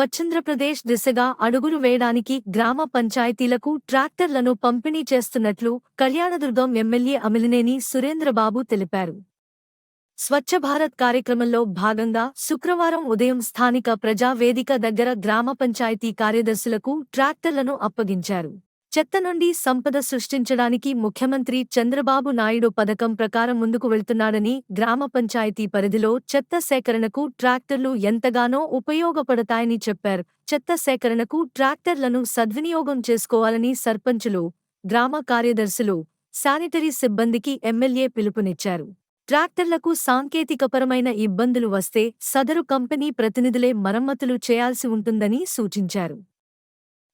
స్వచ్ఛంద్రప్రదేశ్ దిశగా అడుగులు వేయడానికి గ్రామ పంచాయతీలకు ట్రాక్టర్లను పంపిణీ చేస్తున్నట్లు కళ్యాణదుర్గం ఎమ్మెల్యే అమిలినేని సురేంద్రబాబు తెలిపారు. స్వచ్ఛ భారత్ కార్యక్రమంలో భాగంగా శుక్రవారం ఉదయం స్థానిక ప్రజా వేదిక దగ్గర గ్రామ పంచాయతీ కార్యదర్శులకు ట్రాక్టర్లను అప్పగించారు. చెత్త నుండి సంపద సృష్టించడానికి ముఖ్యమంత్రి చంద్రబాబు నాయుడు పథకం ప్రకారం ముందుకు వెళ్తున్నాడని గ్రామ పంచాయతీ పరిధిలో చెత్త సేకరణకు ట్రాక్టర్లు ఎంతగానో ఉపయోగపడతాయని చెప్పారు. చెత్త సేకరణకు ట్రాక్టర్లను సద్వినియోగం చేసుకోవాలని సర్పంచులు గ్రామ కార్యదర్శులు శానిటరీ సిబ్బందికి ఎమ్మెల్యే పిలుపునిచ్చారు. ట్రాక్టర్లకు సాంకేతికపరమైన ఇబ్బందులు వస్తే సదరు కంపెనీ ప్రతినిధులే మరమ్మతులు చేయాల్సి ఉంటుందని సూచించారు.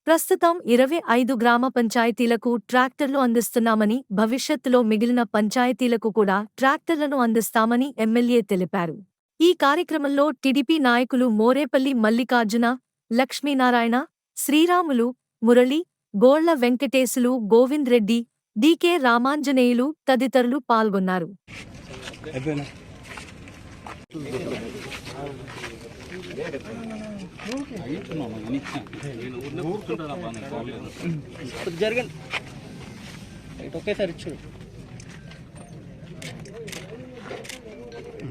ప్రస్తుతం ఇరవై ఐదు గ్రామ పంచాయతీలకు ట్రాక్టర్లు అందిస్తున్నామని భవిష్యత్తులో మిగిలిన పంచాయతీలకు కూడా ట్రాక్టర్లను అందిస్తామని ఎమ్మెల్యే తెలిపారు. ఈ కార్యక్రమంలో టీడీపీ నాయకులు మోరేపల్లి మల్లికార్జున లక్ష్మీనారాయణ శ్రీరాములు మురళి గోళ్ళ వెంకటేశులు గోవింద్ రెడ్డి డికే రామాంజనేయులు తదితరులు పాల్గొన్నారు. జరగండి రైట్ ఒకేసారి ఇచ్చాడు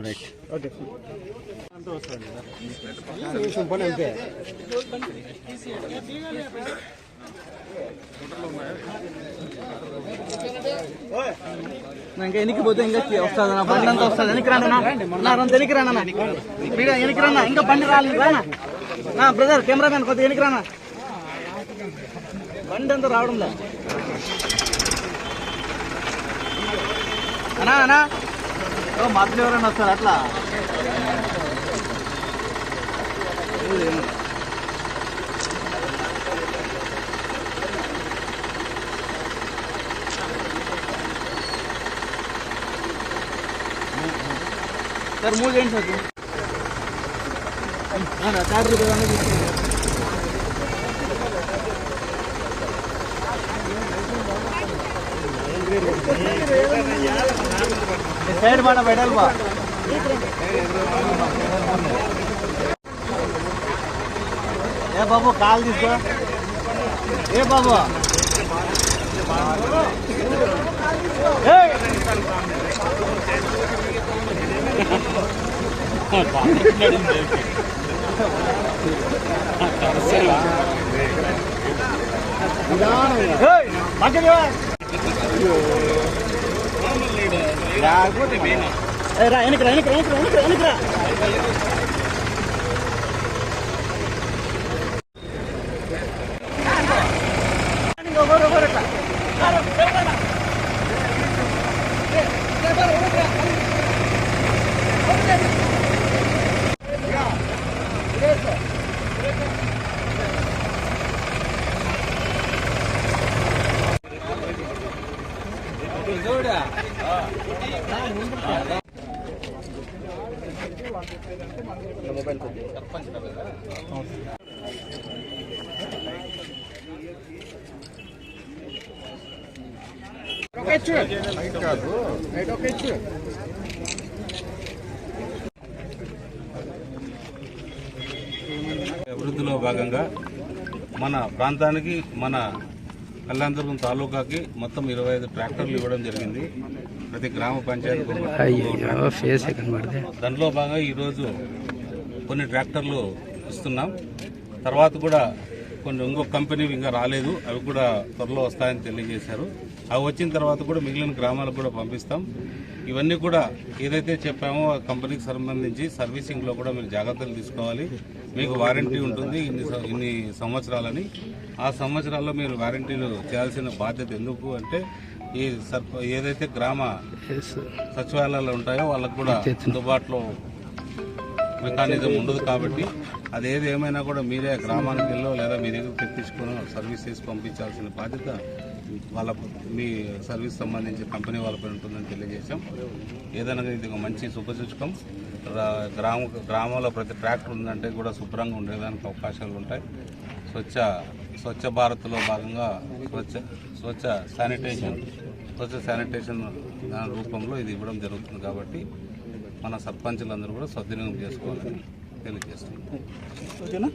రైట్ ఓకే పని అంతే ఇంకా ఎనికి పోతే ఇంకా వస్తుంది నా బండి అంతా వస్తుంది ఎనికి రానా నా రంత ఎనికి రానా వీడియో ఎనికి రానా ఇంకా బండి రాలి రానా నా బ్రదర్ కెమెరామ్యాన్ కొద్దిగా ఎనికి రానా బండి అంతా రావడం లేదు అనా అనా ఓ మధ్యలో ఎవరైనా వస్తారు అట్లా సార్ మూడు ఏంటి సార్ చార్ రూపాయలు సైడ్ మాట పెట్టాలి బా. ఏ బాబు కాల్ తీసుకో. ఏ బాబు? ఏయ్! పక్కకి వా. ఏయ్ రా వెనక్కి రా వెనక్కి రా వెనక్కి రా అభివృద్ధిలో భాగంగా మన ప్రాంతానికి మన కళ్యాణదుర్గం తాలూకాకి మొత్తం ఇరవై ఐదు ట్రాక్టర్లు ఇవ్వడం జరిగింది. ప్రతి గ్రామ పంచాయతీ దాంట్లో భాగంగా ఈరోజు కొన్ని ట్రాక్టర్లు ఇస్తున్నాం. తర్వాత కూడా కొన్ని ఇంకొక కంపెనీ ఇంకా రాలేదు. అవి కూడా త్వరలో వస్తాయని తెలియజేశారు. అవి వచ్చిన తర్వాత కూడా మిగిలిన గ్రామాలకు కూడా పంపిస్తాం. ఇవన్నీ కూడా ఏదైతే చెప్పామో ఆ కంపెనీకి సంబంధించి సర్వీసింగ్లో కూడా మీరు జాగ్రత్తలు తీసుకోవాలి. మీకు వారంటీ ఉంటుంది ఇన్ని ఇన్ని సంవత్సరాలని. ఆ సంవత్సరాల్లో మీరు వారంటీలు చేయాల్సిన బాధ్యత ఎందుకు అంటే ఈ సర్ప ఏదైతే గ్రామ సచివాలయాలు ఉంటాయో వాళ్ళకు కూడా అందుబాటులో మెకానిజం ఉండదు కాబట్టి అది ఏది ఏమైనా కూడా మీరే గ్రామానికి వెళ్ళో లేదా మీ దగ్గర తెప్పించుకునో సర్వీస్ చేసి పంపించాల్సిన బాధ్యత వాళ్ళ మీ సర్వీస్ సంబంధించి కంపెనీ వాళ్ళపై ఉంటుందని తెలియజేశాం. ఏదైనా ఇది ఒక మంచి శుభసూచకం. గ్రామ గ్రామంలో ప్రతి ట్రాక్టర్ ఉందంటే కూడా శుభ్రంగా ఉండేదానికి అవకాశాలు ఉంటాయి. స్వచ్ఛ స్వచ్ఛ భారత్లో భాగంగా స్వచ్ఛ స్వచ్ఛ శానిటేషన్ స్వచ్ఛ శానిటేషన్ దాని రూపంలో ఇది ఇవ్వడం జరుగుతుంది కాబట్టి మన సర్పంచులందరూ కూడా సద్వినియోగం చేసుకోవాలని తెలియజేస్తున్నాం. ఓకేనా?